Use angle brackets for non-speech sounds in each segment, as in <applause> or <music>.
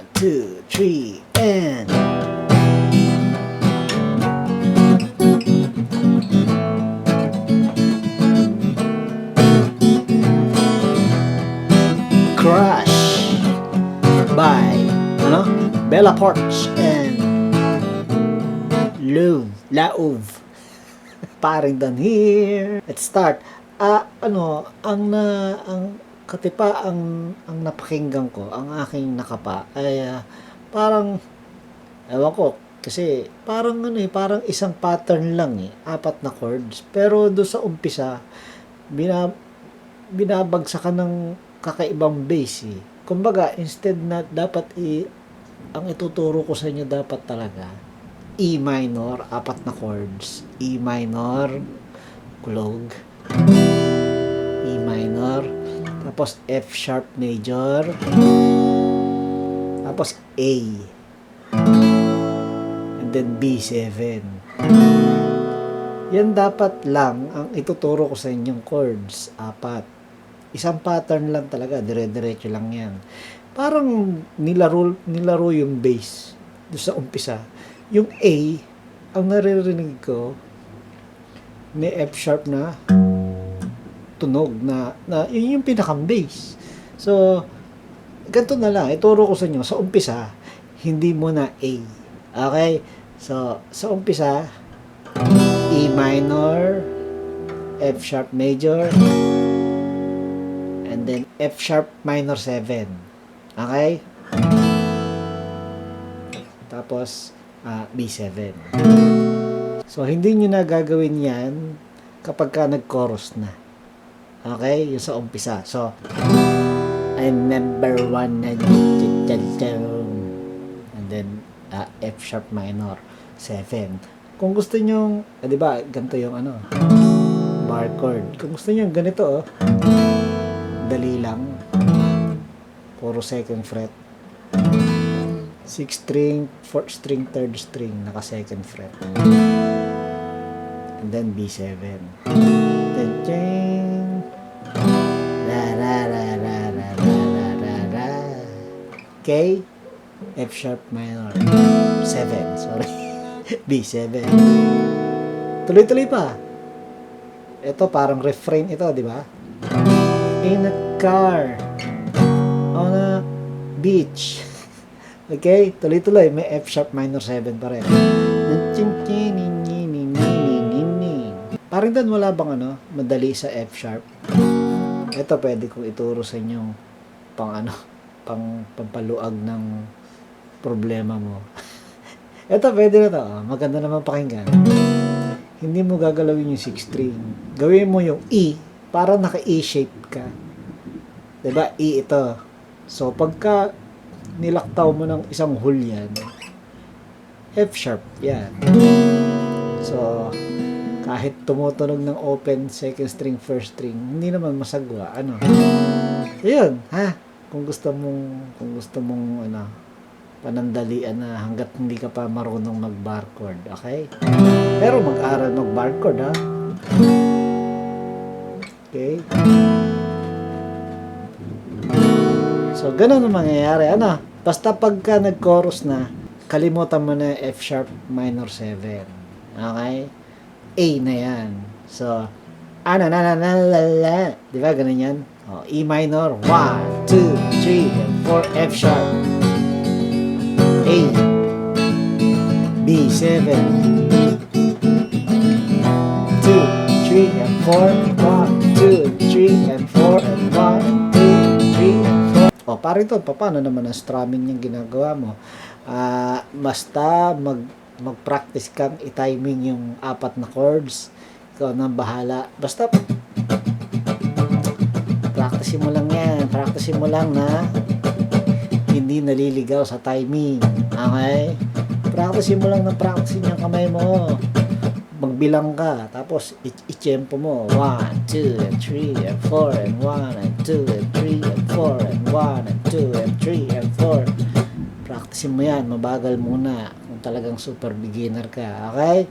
One, two, three, and... Crush by ano? Bella Porch and Love, Lauv. <laughs> Paring done here. Let's start. Ah, ano, ang na ang katipa ang ang napakinggan ko, ang aking nakapa ay ah, parang ewan ko kasi parang ano eh, parang isang pattern lang eh, apat na chords. Pero do sa umpisa, bina, binabagsakan ng kakaibang bass eh. Kumbaga, instead na dapat i ang ituturo ko sa inyo dapat talaga E minor, apat na chords. E minor, kulog. Tapos F sharp major, tapos A. And then B7. Yan dapat lang ang ituturo ko sa inyong chords. Apat. Isang pattern lang talaga. Dire-diretso lang yan. Parang nilaro, nilaro yung bass doon sa umpisa. Yung A, ang naririnig ko, may F sharp na tunog na, na yun yung pinakang bass. So, ganito na lang. Ituro ko sa inyo. Sa umpisa, hindi mo na A. Okay? So, sa umpisa, E minor, F sharp major, and then F sharp minor 7. Okay? Tapos, ah, B7. So, hindi nyo na gagawin yan kapag ka nag-chorus na. Okay? Yung sa umpisa. So, I'm number one and and then ah, F sharp minor 7. Kung gusto nyo, ah, di ba, ganito yung ano, bar chord. Kung gusto nyo ganito, oh, dali lang. Puro second fret. 6 string, 4th string, 3rd string, naka second fret. And then B7. Then, K, F sharp minor. 7, sorry. <laughs> B7. Tuloy-tuloy pa. Ito parang refrain ito, di ba? In a car. On a beach. <laughs> Okay? Tuloy-tuloy. May F sharp minor 7 pa rin. Parang doon wala bang ano, madali sa F sharp. Ito pwede kong ituro sa inyo pang ano, pang pampaluag ng problema mo. <laughs> Ito pwede na to. ah. Maganda naman pakinggan. Hindi mo gagalawin yung 6 string. Gawin mo yung E para naka-E shape ka. 'Di ba? E ito. So pagka nilaktaw mo ng isang hole yan, F sharp yan. So, kahit tumutunog ng open second string, first string, hindi naman masagwa. Ano? Ayun, ha? Kung gusto mong, kung gusto mong, ano, panandalian na hanggat hindi ka pa marunong mag-bar chord, okay? Pero mag-aral mag-bar chord, ha? Okay? So, ganun ang mangyayari. Ano? Basta pagka nag-chorus na, kalimutan mo na F sharp minor 7. Okay? A na yan. So, ana na na na la la. Di ba? Ganun yan. O, E minor. 1, 2, 3, 4, F sharp. A. B7. 2, 3, and 4. 1, 2, 3, and 4, and 1, 2, 3, and 4. O, pare ito, paano naman ang strumming yung ginagawa mo? Ah, basta mag mag-practice kang i-timing yung apat na chords. Ikaw nang bahala. Basta practice mo lang yan. Practice mo lang na hindi naliligaw sa timing. Okay? Practice mo lang na practice yung kamay mo. Magbilang ka. Tapos, i-tempo mo. 1, 2, and 3, and 4, and 1, and 2, and 3, and 4, and 1, and 2, and 3, and 4. Practice mo yan. Mabagal muna. Kung talagang super beginner ka. Okay?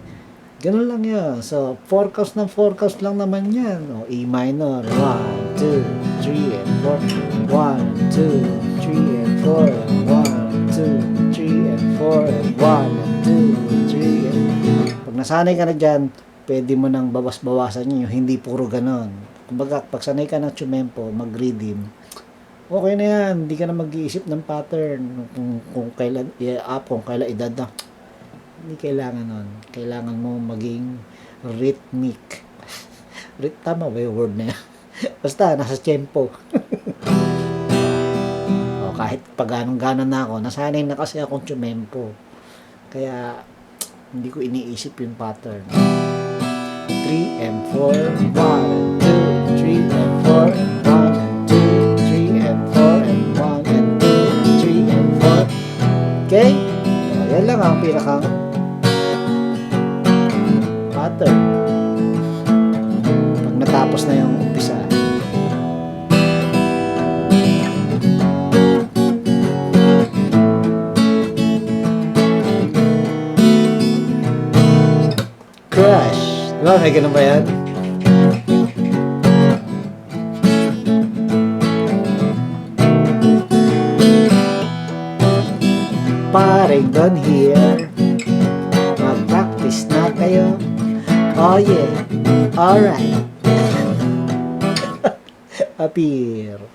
Ganun lang yun. So, forecast ng forecast lang naman yan. O, E minor. 1, 2, 3, and 4. 1, 2, 3, and 4. 1, 2, 3, and 4. And 1, 2, 3, Pag nasanay ka na dyan, pwede mo nang bawas-bawasan yun. Hindi puro ganun. Kumbaga, pag sanay ka ng tsumempo, mag-redeem, okay na yan. Hindi ka na mag-iisip ng pattern kung, kung kailan i-up, kung kailan edad na. Hindi kailangan nun. Kailangan mo maging rhythmic. <laughs> Tama ba yung word na yan? <laughs> Basta, nasa tempo. <laughs> o, kahit pag anong gana na ako, nasanay na kasi akong tsumempo. Kaya, hindi ko iniisip yung pattern. 3 and 4, 1 and 2, 3 and 4 and 1 and 2, 3 and 4 and 1 and 2, 3 and 4. Okay? O, yan lang ang pinakang natapos na yung umpisa. Crush. Di ba? May ganun ba yan? Paring done here. Mag-practice na kayo. Oh yeah. Alright. Appear.